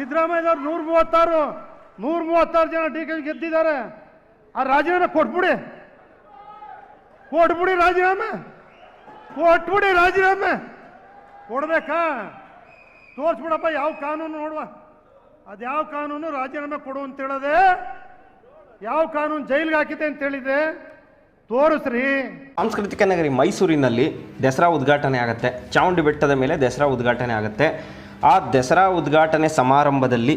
ಸಿದ್ದರಾಮಯ್ಯನವ್ರು ನೂರ ಮೂವತ್ತಾರು ನೂರ ಮೂವತ್ತಾರು ಜನ ಡಿ ಕೆ ಗೆದ್ದಿದ್ದಾರೆ. ಆ ರಾಜೀನಾಮೆ ಕೊಟ್ಬಿಡಿ. ಕೊಟ್ಬಿಡಿ ರಾಜೀನಾಮೆ. ಕೊಟ್ಬಿಡಿ ರಾಜೀನಾಮೆ. ಕೊಡ್ಬೇಕಾ? ತೋರಿಸ್ಬಿಡಪ್ಪ, ಯಾವ ಕಾನೂನು ನೋಡುವ. ಅದು ಯಾವ ಕಾನೂನು ರಾಜೀನಾಮೆ ಕೊಡು ಅಂತ ಹೇಳದೆ, ಯಾವ ಕಾನೂನು ಜೈಲಿಗೆ ಹಾಕಿದೆ ಅಂತ ಹೇಳಿದೆ. ತೋರಿಸ್ರಿ. ಸಾಂಸ್ಕೃತಿಕ ನಗರಿ ಮೈಸೂರಿನಲ್ಲಿ ದಸರಾ ಉದ್ಘಾಟನೆ ಆಗುತ್ತೆ. ಚಾಮುಂಡಿ ಬೆಟ್ಟದ ಮೇಲೆ ದಸರಾ ಉದ್ಘಾಟನೆ ಆಗುತ್ತೆ. ಆ ದಸರಾ ಉದ್ಘಾಟನೆ ಸಮಾರಂಭದಲ್ಲಿ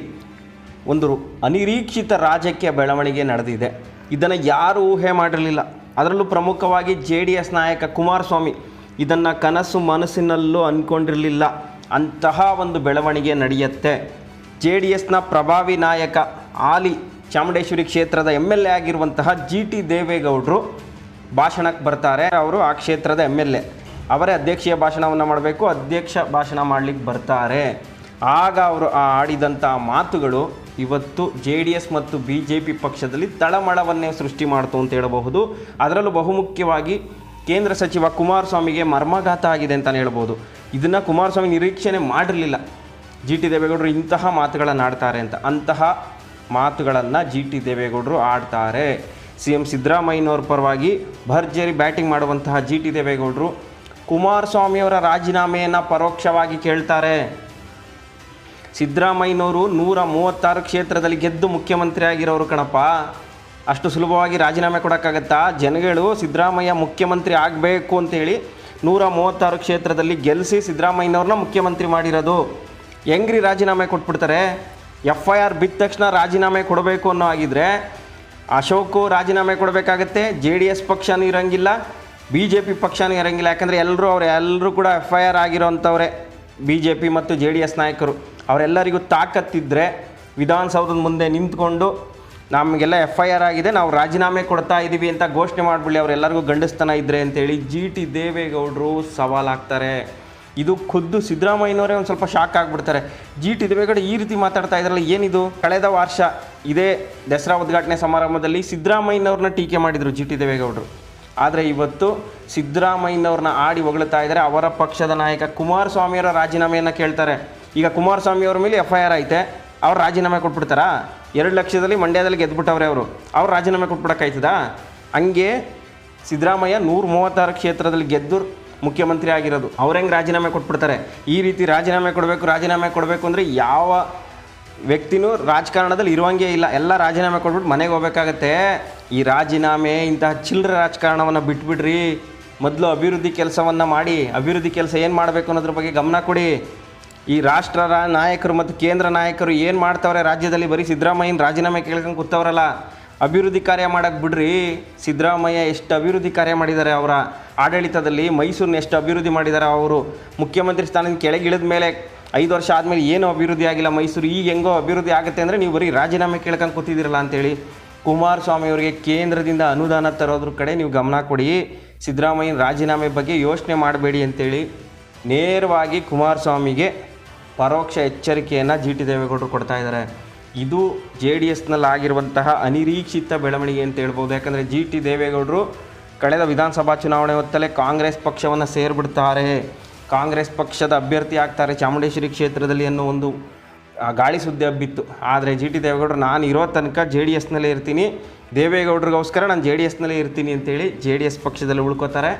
ಒಂದು ಅನಿರೀಕ್ಷಿತ ರಾಜಕೀಯ ಬೆಳವಣಿಗೆ ನಡೆದಿದೆ. ಇದನ್ನು ಯಾರೂ ಊಹೆ ಮಾಡಿರಲಿಲ್ಲ. ಅದರಲ್ಲೂ ಪ್ರಮುಖವಾಗಿ ಜೆ ಡಿ ಎಸ್ ನಾಯಕ ಕುಮಾರಸ್ವಾಮಿ ಇದನ್ನು ಕನಸು ಮನಸ್ಸಿನಲ್ಲೂ ಅಂದ್ಕೊಂಡಿರಲಿಲ್ಲ ಅಂತಹ ಒಂದು ಬೆಳವಣಿಗೆ ನಡೆಯುತ್ತೆ. ಜೆ ಡಿ ಎಸ್ನ ಪ್ರಭಾವಿ ನಾಯಕ ಆಲಿ ಚಾಮುಂಡೇಶ್ವರಿ ಕ್ಷೇತ್ರದ ಎಂ ಎಲ್ ಎ ಆಗಿರುವಂತಹ ಜಿ ಟಿ ದೇವೇಗೌಡರು ಭಾಷಣಕ್ಕೆ ಬರ್ತಾರೆ. ಅವರು ಆ ಕ್ಷೇತ್ರದ ಎಂ ಎಲ್ ಎ. ಅವರೇ ಅಧ್ಯಕ್ಷೀಯ ಭಾಷಣವನ್ನು ಮಾಡಬೇಕು, ಅಧ್ಯಕ್ಷ ಭಾಷಣ ಮಾಡಲಿಕ್ಕೆ ಬರ್ತಾರೆ. ಆಗ ಅವರು ಆಡಿದಂಥ ಮಾತುಗಳು ಇವತ್ತು ಜೆ ಡಿ ಎಸ್ ಮತ್ತು ಬಿ ಜೆ ಪಿ ಪಕ್ಷದಲ್ಲಿ ತಳಮಳವನ್ನೇ ಸೃಷ್ಟಿ ಮಾಡ್ತು ಅಂತ ಹೇಳಬಹುದು. ಅದರಲ್ಲೂ ಬಹುಮುಖ್ಯವಾಗಿ ಕೇಂದ್ರ ಸಚಿವ ಕುಮಾರಸ್ವಾಮಿಗೆ ಮರ್ಮಘಾತ ಆಗಿದೆ ಅಂತಲೇ ಹೇಳ್ಬೋದು. ಇದನ್ನು ಕುಮಾರಸ್ವಾಮಿ ನಿರೀಕ್ಷಣೆ ಮಾಡಿರಲಿಲ್ಲ. ಜಿ ಟಿ ದೇವೇಗೌಡರು ಇಂತಹ ಮಾತುಗಳನ್ನು ಆಡ್ತಾರೆ ಅಂತ. ಅಂತಹ ಮಾತುಗಳನ್ನು ಜಿ ಟಿ ದೇವೇಗೌಡರು ಆಡ್ತಾರೆ. ಸಿ ಎಂ ಸಿದ್ದರಾಮಯ್ಯನವ್ರ ಪರವಾಗಿ ಭರ್ಜರಿ ಬ್ಯಾಟಿಂಗ್ ಮಾಡುವಂತಹ ಜಿ ಟಿ ದೇವೇಗೌಡರು ಕುಮಾರಸ್ವಾಮಿಯವರ ರಾಜೀನಾಮೆಯನ್ನು ಪರೋಕ್ಷವಾಗಿ ಕೇಳ್ತಾರೆ. ಸಿದ್ದರಾಮಯ್ಯನವರು ನೂರ ಮೂವತ್ತಾರು ಕ್ಷೇತ್ರದಲ್ಲಿ ಗೆದ್ದು ಮುಖ್ಯಮಂತ್ರಿ ಆಗಿರೋರು ಕಣಪ್ಪ. ಅಷ್ಟು ಸುಲಭವಾಗಿ ರಾಜೀನಾಮೆ ಕೊಡೋಕ್ಕಾಗತ್ತಾ? ಜನಗಳು ಸಿದ್ದರಾಮಯ್ಯ ಮುಖ್ಯಮಂತ್ರಿ ಆಗಬೇಕು ಅಂತೇಳಿ ನೂರ ಮೂವತ್ತಾರು ಕ್ಷೇತ್ರದಲ್ಲಿ ಗೆಲ್ಲಿಸಿ ಸಿದ್ದರಾಮಯ್ಯನವ್ರನ್ನ ಮುಖ್ಯಮಂತ್ರಿ ಮಾಡಿರೋದು. ಹೆಂಗ್ರಿ ರಾಜೀನಾಮೆ ಕೊಟ್ಬಿಡ್ತಾರೆ? ಎಫ್ ಐ ಆರ್ ಬಿದ್ದ ತಕ್ಷಣ ರಾಜೀನಾಮೆ ಕೊಡಬೇಕು ಅನ್ನೋ ಆಗಿದ್ರೆ ಅಶೋಕು ರಾಜೀನಾಮೆ ಕೊಡಬೇಕಾಗತ್ತೆ, ಜೆ ಡಿ ಎಸ್ ಪಕ್ಷನೂ ಇರಂಗಿಲ್ಲ ಬಿ ಜೆ ಪಿ ಪಕ್ಷನೂ ಇರಂಗಿಲ್ಲ, ಯಾಕಂದರೆ ಎಲ್ಲರೂ ಅವ್ರು ಎಲ್ಲರೂ ಕೂಡ ಎಫ್ ಐ ಆರ್ ಆಗಿರೋಂಥವ್ರೆ ಬಿ ಜೆ ಪಿ ಮತ್ತು ಜೆ ಡಿ ಎಸ್ ನಾಯಕರು. ಅವರೆಲ್ಲರಿಗೂ ತಾಕತ್ತಿದ್ದರೆ ವಿಧಾನಸೌಧದ ಮುಂದೆ ನಿಂತ್ಕೊಂಡು ನಮಗೆಲ್ಲ ಎಫ್ ಐ ಆರ್ ಆಗಿದೆ, ನಾವು ರಾಜೀನಾಮೆ ಕೊಡ್ತಾ ಇದ್ದೀವಿ ಅಂತ ಘೋಷಣೆ ಮಾಡಿಬಿಡಿ ಅವರೆಲ್ಲರಿಗೂ ಗಂಡಸ್ತನ ಇದ್ದರೆ ಅಂತೇಳಿ ಜಿ ಟಿ ದೇವೇಗೌಡರು ಸವಾಲಾಗ್ತಾರೆ. ಇದು ಖುದ್ದು ಸಿದ್ದರಾಮಯ್ಯನವರೇ ಒಂದು ಸ್ವಲ್ಪ ಶಾಕ್ ಆಗಿಬಿಡ್ತಾರೆ. ಜಿ ಟಿ ದೇವೇಗೌಡ ಈ ರೀತಿ ಮಾತಾಡ್ತಾ ಇದ್ರಲ್ಲ ಏನಿದು? ಕಳೆದ ವರ್ಷ ಇದೇ ದಸರಾ ಉದ್ಘಾಟನೆ ಸಮಾರಂಭದಲ್ಲಿ ಸಿದ್ದರಾಮಯ್ಯನವ್ರನ್ನ ಟೀಕೆ ಮಾಡಿದರು ಜಿ ಟಿ ದೇವೇಗೌಡರು. ಆದರೆ ಇವತ್ತು ಸಿದ್ದರಾಮಯ್ಯನವ್ರನ್ನ ಆಡಿ ಹೊಗಳ್ತಾ ಇದ್ದಾರೆ. ಅವರ ಪಕ್ಷದ ನಾಯಕ ಕುಮಾರಸ್ವಾಮಿಯವರ ರಾಜೀನಾಮೆಯನ್ನು ಕೇಳ್ತಾರೆ. ಈಗ ಕುಮಾರಸ್ವಾಮಿಯವ್ರ ಮೇಲೆ ಎಫ್ ಐ ಆರ್ ಐತೆ. ಅವ್ರು ರಾಜೀನಾಮೆ ಕೊಟ್ಬಿಡ್ತಾರಾ? ಎರಡು ಲಕ್ಷದಲ್ಲಿ ಮಂಡ್ಯದಲ್ಲಿ ಗೆದ್ದುಬಿಟ್ಟವ್ರೆ ಅವರು. ಅವ್ರು ರಾಜೀನಾಮೆ ಕೊಟ್ಬಿಡೋಕ್ಕಾಯ್ತದಾ? ಹಂಗೆ ಸಿದ್ದರಾಮಯ್ಯ ನೂರ ಮೂವತ್ತಾರು ಕ್ಷೇತ್ರದಲ್ಲಿ ಗೆದ್ದು ಮುಖ್ಯಮಂತ್ರಿ ಆಗಿರೋದು. ಅವ್ರು ಹೆಂಗೆ ರಾಜೀನಾಮೆ ಕೊಟ್ಬಿಡ್ತಾರೆ? ಈ ರೀತಿ ರಾಜೀನಾಮೆ ಕೊಡಬೇಕು ರಾಜೀನಾಮೆ ಕೊಡಬೇಕು ಅಂದರೆ ಯಾವ ವ್ಯಕ್ತಿನೂ ರಾಜಕಾರಣದಲ್ಲಿ ಇರುವಂಗೆ ಇಲ್ಲ. ಎಲ್ಲ ರಾಜೀನಾಮೆ ಕೊಟ್ಬಿಟ್ಟು ಮನೆಗೆ ಹೋಗ್ಬೇಕಾಗತ್ತೆ. ಈ ರಾಜೀನಾಮೆ ಇಂತಹ ಚಿಲ್ಲರೆ ರಾಜಕಾರಣವನ್ನು ಬಿಟ್ಬಿಡ್ರಿ. ಮೊದಲು ಅಭಿವೃದ್ಧಿ ಕೆಲಸವನ್ನು ಮಾಡಿ, ಅಭಿವೃದ್ಧಿ ಕೆಲಸ ಏನು ಮಾಡಬೇಕು ಅನ್ನೋದ್ರ ಬಗ್ಗೆ ಗಮನ ಕೊಡಿ. ಈ ರಾಷ್ಟ್ರ ನಾಯಕರು ಮತ್ತು ಕೇಂದ್ರ ನಾಯಕರು ಏನು ಮಾಡ್ತಾವ್ರೆ ರಾಜ್ಯದಲ್ಲಿ? ಬರೀ ಸಿದ್ದರಾಮಯ್ಯನ ರಾಜೀನಾಮೆ ಕೇಳ್ಕೊಂಡು ಕೂತವ್ರಲ್ಲ. ಅಭಿವೃದ್ಧಿ ಕಾರ್ಯ ಮಾಡಕ್ಕೆ ಬಿಡ್ರಿ. ಸಿದ್ದರಾಮಯ್ಯ ಎಷ್ಟು ಅಭಿವೃದ್ಧಿ ಕಾರ್ಯ ಮಾಡಿದ್ದಾರೆ ಅವರ ಆಡಳಿತದಲ್ಲಿ? ಮೈಸೂರಿನ ಎಷ್ಟು ಅಭಿವೃದ್ಧಿ ಮಾಡಿದ್ದಾರೆ ಅವರು? ಮುಖ್ಯಮಂತ್ರಿ ಸ್ಥಾನದಿಂದ ಕೆಳಗಿಳಿದ ಮೇಲೆ ಐದು ವರ್ಷ ಆದಮೇಲೆ ಏನೂ ಅಭಿವೃದ್ಧಿ ಆಗಿಲ್ಲ ಮೈಸೂರು? ಈಗ ಹೆಂಗೋ ಅಭಿವೃದ್ಧಿ ಆಗುತ್ತೆ ಅಂದರೆ ನೀವು ಬರೀ ರಾಜೀನಾಮೆ ಕೇಳ್ಕೊಂಡು ಕೂತಿದ್ದೀರಲ್ಲ ಅಂತೇಳಿ ಕುಮಾರಸ್ವಾಮಿ ಅವರಿಗೆ ಕೇಂದ್ರದಿಂದ ಅನುದಾನ ತರೋದ್ರ ಕಡೆ ನೀವು ಗಮನ ಕೊಡಿ. ಸಿದ್ದರಾಮಯ್ಯನ ರಾಜೀನಾಮೆ ಬಗ್ಗೆ ಯೋಚನೆ ಮಾಡಬೇಡಿ ಅಂತೇಳಿ ನೇರವಾಗಿ ಕುಮಾರಸ್ವಾಮಿಗೆ ಪರೋಕ್ಷ ಎಚ್ಚರಿಕೆಯನ್ನು ಜಿ ಟಿ ದೇವೇಗೌಡರು ಕೊಡ್ತಾ ಇದ್ದಾರೆ. ಇದು ಜೆ ಡಿ ಎಸ್ನಲ್ಲಿ ಆಗಿರುವಂತಹ ಅನಿರೀಕ್ಷಿತ ಬೆಳವಣಿಗೆ ಅಂತ ಹೇಳ್ಬೋದು. ಯಾಕಂದರೆ ಜಿ ಟಿ ದೇವೇಗೌಡರು ಕಳೆದ ವಿಧಾನಸಭಾ ಚುನಾವಣೆ ಹೊತ್ತಲ್ಲೇ ಕಾಂಗ್ರೆಸ್ ಪಕ್ಷವನ್ನು ಸೇರಿಬಿಡ್ತಾರೆ. ಕಾಂಗ್ರೆಸ್ ಪಕ್ಷದ ಅಭ್ಯರ್ಥಿ ಆಗ್ತಾರೆ ಚಾಮುಂಡೇಶ್ವರಿ ಕ್ಷೇತ್ರದಲ್ಲಿ ಅನ್ನೋ ಒಂದು ಗಾಳಿ ಸುದ್ದಿ ಹಬ್ಬಿತ್ತು. ಆದರೆ ಜಿ ಟಿ ದೇವೇಗೌಡರು, ನಾನು ಇರೋ ತನಕ ಜೆ ಡಿ ಎಸ್ನಲ್ಲೇ ಇರ್ತೀನಿ. ದೇವೇಗೌಡರಿಗೋಸ್ಕರ ನಾನು ಜೆ ಡಿ ಎಸ್ನಲ್ಲೇ ಇರ್ತೀನಿ ಅಂತೇಳಿ ಜೆ ಡಿ ಎಸ್ ಪಕ್ಷದಲ್ಲಿ ಉಳ್ಕೋತಾರೆ.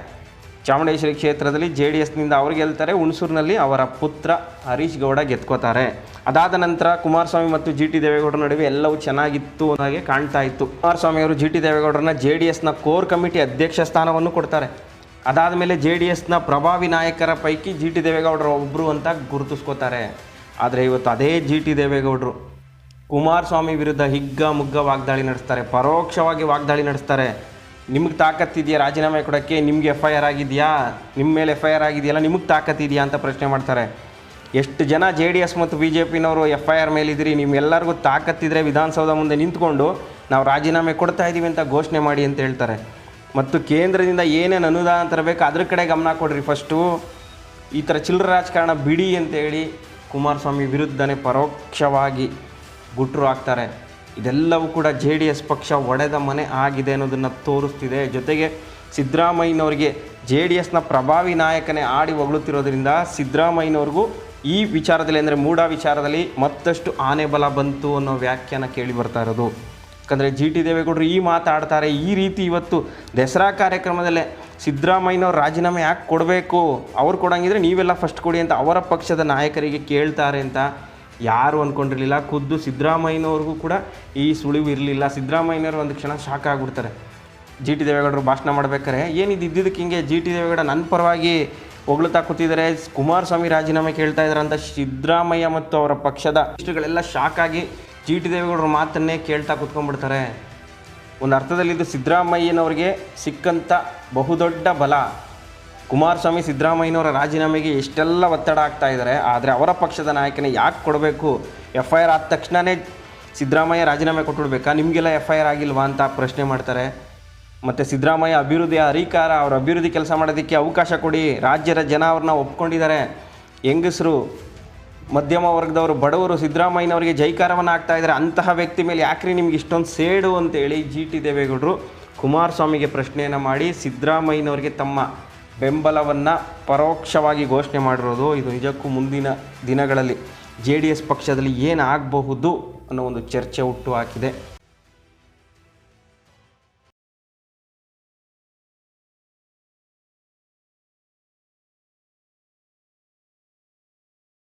ಚಾಮುಂಡೇಶ್ವರಿ ಕ್ಷೇತ್ರದಲ್ಲಿ ಜೆ ಡಿ ಎಸ್ನಿಂದ ಅವ್ರು ಗೆಲ್ತಾರೆ. ಹುಣಸೂರಿನಲ್ಲಿ ಅವರ ಪುತ್ರ ಹರೀಶ್ ಗೌಡ ಗೆದ್ಕೋತಾರೆ. ಅದಾದ ನಂತರ ಕುಮಾರಸ್ವಾಮಿ ಮತ್ತು ಜಿ ಟಿ ದೇವೇಗೌಡರ ನಡುವೆ ಎಲ್ಲವೂ ಚೆನ್ನಾಗಿತ್ತು ಹಾಗೆ ಕಾಣ್ತಾ ಇತ್ತು. ಕುಮಾರಸ್ವಾಮಿ ಅವರು ಜಿ ಟಿ ದೇವೇಗೌಡರನ್ನ ಜೆ ಡಿ ಎಸ್ನ ಕೋರ್ ಕಮಿಟಿ ಅಧ್ಯಕ್ಷ ಸ್ಥಾನವನ್ನು ಕೊಡ್ತಾರೆ. ಅದಾದ ಮೇಲೆ ಜೆ ಡಿ ಎಸ್ನ ಪ್ರಭಾವಿ ನಾಯಕರ ಪೈಕಿ ಜಿ ಟಿ ದೇವೇಗೌಡರ ಒಬ್ಬರು ಅಂತ ಗುರುತಿಸ್ಕೋತಾರೆ. ಆದರೆ ಇವತ್ತು ಅದೇ ಜಿ ಟಿ ದೇವೇಗೌಡರು ಕುಮಾರಸ್ವಾಮಿ ವಿರುದ್ಧ ಹಿಗ್ಗ ಮುಗ್ಗ ವಾಗ್ದಾಳಿ ನಡೆಸ್ತಾರೆ, ಪರೋಕ್ಷವಾಗಿ ವಾಗ್ದಾಳಿ ನಡೆಸ್ತಾರೆ. ನಿಮಗೆ ತಾಕತ್ತಿದೆಯಾ ರಾಜೀನಾಮೆ ಕೊಡೋಕ್ಕೆ? ನಿಮ್ಗೆ ಎಫ್ ಐ ಆರ್ ಆಗಿದೆಯಾ? ನಿಮ್ಮ ಮೇಲೆ ಎಫ್ ಐ ಆರ್ ಆಗಿದೆಯಲ್ಲ, ನಿಮಗೆ ತಾಕತ್ತಿದೆಯಾ ಅಂತ ಪ್ರಶ್ನೆ ಮಾಡ್ತಾರೆ. ಎಷ್ಟು ಜನ ಜೆ ಡಿ ಎಸ್ ಮತ್ತು ಬಿ ಜೆ ಪಿನವರು ಎಫ್ ಐ ಆರ್ ಮೇಲಿದ್ದೀರಿ ನಿಮ್ಮೆಲ್ಲರಿಗೂ ತಾಕತ್ತಿದ್ರೆ ವಿಧಾನಸೌಧ ಮುಂದೆ ನಿಂತ್ಕೊಂಡು ನಾವು ರಾಜೀನಾಮೆ ಕೊಡ್ತಾ ಇದ್ದೀವಿ ಅಂತ ಘೋಷಣೆ ಮಾಡಿ ಅಂತ ಹೇಳ್ತಾರೆ. ಮತ್ತು ಕೇಂದ್ರದಿಂದ ಏನೇನು ಅನುದಾನ ತರಬೇಕು ಅದ್ರ ಕಡೆ ಗಮನ ಕೊಡ್ರಿ ಫಸ್ಟು. ಈ ಥರ ಚಿಲ್ಲರೆ ರಾಜಕಾರಣ ಬಿಡಿ ಅಂತೇಳಿ ಕುಮಾರಸ್ವಾಮಿ ವಿರುದ್ಧನೇ ಪರೋಕ್ಷವಾಗಿ ಗುಟ್ರು ಹಾಕ್ತಾರೆ ಇದೆಲ್ಲವೂ ಕೂಡ ಜೆ ಡಿ ಎಸ್ ಪಕ್ಷ ಒಡೆದ ಮನೆ ಆಗಿದೆ ಅನ್ನೋದನ್ನು ತೋರಿಸ್ತಿದೆ. ಜೊತೆಗೆ ಸಿದ್ದರಾಮಯ್ಯನವ್ರಿಗೆ ಜೆ ಡಿ ಎಸ್ನ ಪ್ರಭಾವಿ ನಾಯಕನೇ ಆಡಿ ಹೊಗಳುತ್ತಿರೋದ್ರಿಂದ ಸಿದ್ದರಾಮಯ್ಯನವ್ರಿಗೂ ಈ ವಿಚಾರದಲ್ಲಿ ಅಂದರೆ ಮೂಢ ವಿಚಾರದಲ್ಲಿ ಮತ್ತಷ್ಟು ಆನೆ ಬಲ ಬಂತು ಅನ್ನೋ ವ್ಯಾಖ್ಯಾನ ಕೇಳಿ ಬರ್ತಾ ಇರೋದು. ಯಾಕಂದರೆ ಜಿ ಟಿ ದೇವೇಗೌಡರು ಈ ಮಾತಾಡ್ತಾರೆ, ಈ ರೀತಿ ಇವತ್ತು ದಸರಾ ಕಾರ್ಯಕ್ರಮದಲ್ಲೇ ಸಿದ್ದರಾಮಯ್ಯನವ್ರು ರಾಜೀನಾಮೆ ಯಾಕೆ ಕೊಡಬೇಕು? ಅವ್ರು ಕೊಡಂಗಿದ್ರೆ ನೀವೆಲ್ಲ ಫಸ್ಟ್ ಕೊಡಿ ಅಂತ ಅವರ ಪಕ್ಷದ ನಾಯಕರಿಗೆ ಕೇಳ್ತಾರೆ ಅಂತ ಯಾರು ಅಂದ್ಕೊಂಡಿರಲಿಲ್ಲ ಖುದ್ದು ಸಿದ್ದರಾಮಯ್ಯನವ್ರಿಗೂ ಕೂಡ ಈ ಸುಳಿವು ಇರಲಿಲ್ಲ. ಸಿದ್ದರಾಮಯ್ಯನವರು ಒಂದು ಕ್ಷಣ ಶಾಕ್ ಆಗಿಬಿಡ್ತಾರೆ. ಜಿ ಟಿ ದೇವೇಗೌಡರು ಭಾಷಣ ಮಾಡ್ಬೇಕಾರೆ ಏನಿದು ಇದ್ದಿದ್ದಕ್ಕೆ ಹಿಂಗೆ ಜಿ ಟಿ ದೇವೇಗೌಡ ನನ್ನ ಪರವಾಗಿ ಹೊಗಳುತ್ತಾ ಕೂತಿದ್ದಾರೆ, ಕುಮಾರಸ್ವಾಮಿ ರಾಜೀನಾಮೆ ಕೇಳ್ತಾ ಇದ್ದಾರೆ ಅಂತ ಸಿದ್ದರಾಮಯ್ಯ ಮತ್ತು ಅವರ ಪಕ್ಷದ ಇಷ್ಟಗಳೆಲ್ಲ ಶಾಕ್ ಆಗಿ ಜಿ ಟಿ ದೇವೇಗೌಡರ ಮಾತನ್ನೇ ಕೇಳ್ತಾ ಕೂತ್ಕೊಂಡ್ಬಿಡ್ತಾರೆ. ಒಂದು ಅರ್ಥದಲ್ಲಿ ಇದು ಸಿದ್ದರಾಮಯ್ಯನವ್ರಿಗೆ ಸಿಕ್ಕಂಥ ಬಹುದೊಡ್ಡ ಬಲ. ಕುಮಾರಸ್ವಾಮಿ ಸಿದ್ದರಾಮಯ್ಯನವರ ರಾಜೀನಾಮೆಗೆ ಎಷ್ಟೆಲ್ಲ ಒತ್ತಡ ಆಗ್ತಾ ಇದ್ದಾರೆ, ಆದರೆ ಅವರ ಪಕ್ಷದ ನಾಯಕನೇ ಯಾಕೆ ಕೊಡಬೇಕು? ಎಫ್ ಐ ಆರ್ ಆದ ತಕ್ಷಣವೇ ಸಿದ್ದರಾಮಯ್ಯ ರಾಜೀನಾಮೆ ಕೊಟ್ಬಿಡ್ಬೇಕಾ ನಿಮಗೆಲ್ಲ ಎಫ್ ಐ ಆರ್ ಆಗಿಲ್ವಾ ಅಂತ ಪ್ರಶ್ನೆ ಮಾಡ್ತಾರೆ. ಮತ್ತು ಸಿದ್ದರಾಮಯ್ಯ ಅಭಿವೃದ್ಧಿಯ ಅಧಿಕಾರ, ಅವರ ಅಭಿವೃದ್ಧಿ ಕೆಲಸ ಮಾಡೋದಕ್ಕೆ ಅವಕಾಶ ಕೊಡಿ. ರಾಜ್ಯದ ಜನ ಅವ್ರನ್ನ ಒಪ್ಕೊಂಡಿದ್ದಾರೆ. ಹೆಂಗಸರು ಮಧ್ಯಮ ವರ್ಗದವರು, ಬಡವರು ಸಿದ್ದರಾಮಯ್ಯನವರಿಗೆ ಜೈಕಾರವನ್ನು ಆಗ್ತಾ ಇದ್ದಾರೆ. ಅಂತಹ ವ್ಯಕ್ತಿ ಮೇಲೆ ಯಾಕ್ರಿ ನಿಮ್ಗೆ ಇಷ್ಟೊಂದು ಸೇಡು ಅಂತೇಳಿ ಜಿ ಟಿ ದೇವೇಗೌಡರು ಕುಮಾರಸ್ವಾಮಿಗೆ ಪ್ರಶ್ನೆಯನ್ನು ಮಾಡಿ, ಸಿದ್ದರಾಮಯ್ಯನವರಿಗೆ ತಮ್ಮ ಬೆಂಬಲವನ್ನು ಪರೋಕ್ಷವಾಗಿ ಘೋಷಣೆ ಮಾಡಿರೋದು ಇದು ನಿಜಕ್ಕೂ ಮುಂದಿನ ದಿನಗಳಲ್ಲಿ ಜೆ ಡಿ ಎಸ್ ಪಕ್ಷದಲ್ಲಿ ಏನಾಗಬಹುದು ಅನ್ನೋ ಒಂದು ಚರ್ಚೆ ಹುಟ್ಟು ಹಾಕಿದೆ.